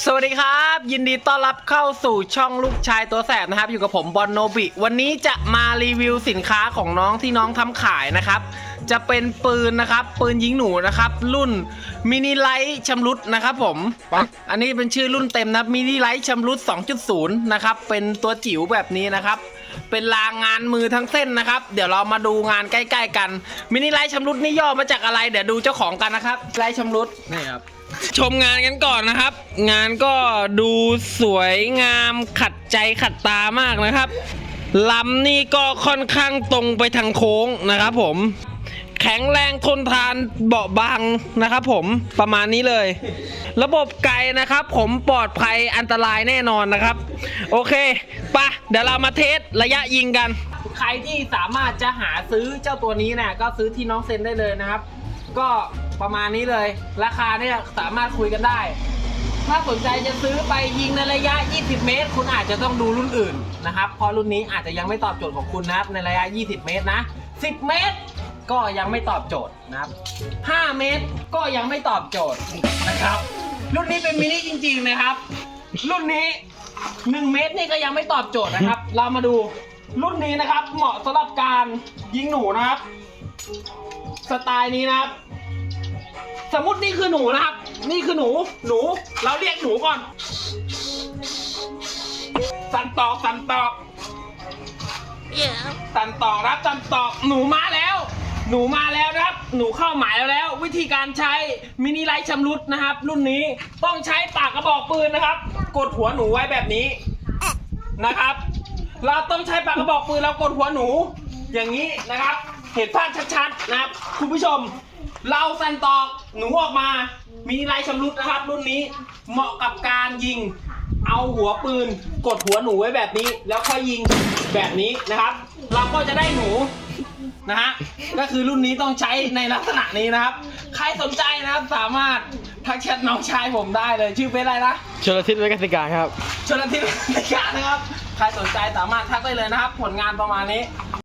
สวัสดีครับ ยินดีต้อนรับเข้าสู่ช่องลูกชายตัวแสบนะครับ อยู่กับผมบอลโนบิ วันนี้จะมารีวิวสินค้าของน้องที่น้องทำขายนะครับ จะเป็นปืนนะครับ ปืนยิงหนูนะครับ รุ่นมินิไลท์ชำรุดนะครับผม อันนี้เป็นชื่อรุ่นเต็มนะมินิไลท์ชำรุด 2.0 นะครับ เป็นตัวจิ๋วแบบนี้นะครับ เป็นลางงานมือทั้งเส้นนะครับ เดี๋ยวเรามาดูงานใกล้ๆกัน มินิไลท์ชำรุดนี่ย่อมาจากอะไร เดี๋ยวดูเจ้าของกันนะครับ ไลท์ชำรุดนี่ครับ ชมงานกันก่อนนะครับ งานก็ดูสวยงามขัดใจขัดตามากนะครับลำนี่ก็ค่อนข้างตรงไปทางโค้งนะครับผม แข็งแรงทนทานเบาะบางนะครับผมประมาณนี้เลย ระบบไกลนะครับ ผมปลอดภัยอันตรายแน่นอนนะครับ โอเคปะเดี๋ยวเรามาเทสระยะยิงกัน ใครที่สามารถจะหาซื้อเจ้าตัวนี้นะก็ซื้อที่น้องเซนได้เลยนะครับ ก็ประมาณนี้เลย ราคาเนี่ยสามารถคุยกันได้ ถ้าสนใจจะซื้อไปยิงในระยะ 20 เมตร คุณอาจจะต้องดูรุ่นอื่นนะครับเพราะรุ่นนี้อาจจะยังไม่ตอบโจทย์ของคุณนะครับ ในระยะ 20 เมตรนะ 10 เมตรก็ยังไม่ตอบโจทย์นะครับ 5 เมตรก็ยังไม่ตอบโจทย์นะครับ รุ่นนี้เป็นมินิจริงๆนะครับ รุ่นนี้ 1 เมตรนี่ก็ยังไม่ตอบโจทย์นะครับ เรามาดูรุ่นนี้นะครับ เหมาะสำหรับการยิงหนูนะครับ สไตล์นี้นะครับ สมมตินี่คือหนูนะครับ นี่คือหนูหนู เราเรียกหนูก่อน สันตอกสันตอก สันตอกรับสันตอกหนูมาแล้ว หนูมาแล้วนะครับ หนูเข้าหมายแล้วแล้ว วิธีการใช้มินิไลท์ชำรุดนะครับ รุ่นนี้ต้องใช้ปากกระบอกปืนนะครับ กดหัวหนูไว้แบบนี้นะครับ เราต้องใช้ปากกระบอกปืนแล้วกดหัวหนู อย่างนี้นะครับ เห็นภาพชัดๆนะครับ คุณผู้ชม เราสันตอกหนูออกมามีลายชำรุดนะครับ รุ่นนี้เหมาะกับการยิง เอาหัวปืน กดหัวหนูไว้แบบนี้ แล้วค่อยยิงแบบนี้นะครับ เราก็จะได้หนู นะฮะ ก็คือรุ่นนี้ต้องใช้ในลักษณะนี้นะครับ ใครสนใจนะครับสามารถทักแชทน้องชายผมได้เลย ชื่อเป็นอะไรนะ ชลทิศเวกสิการครับ ชนทิศในการนะครับ ใครสนใจสามารถทักได้เลยนะครับ ผลงานประมาณนี้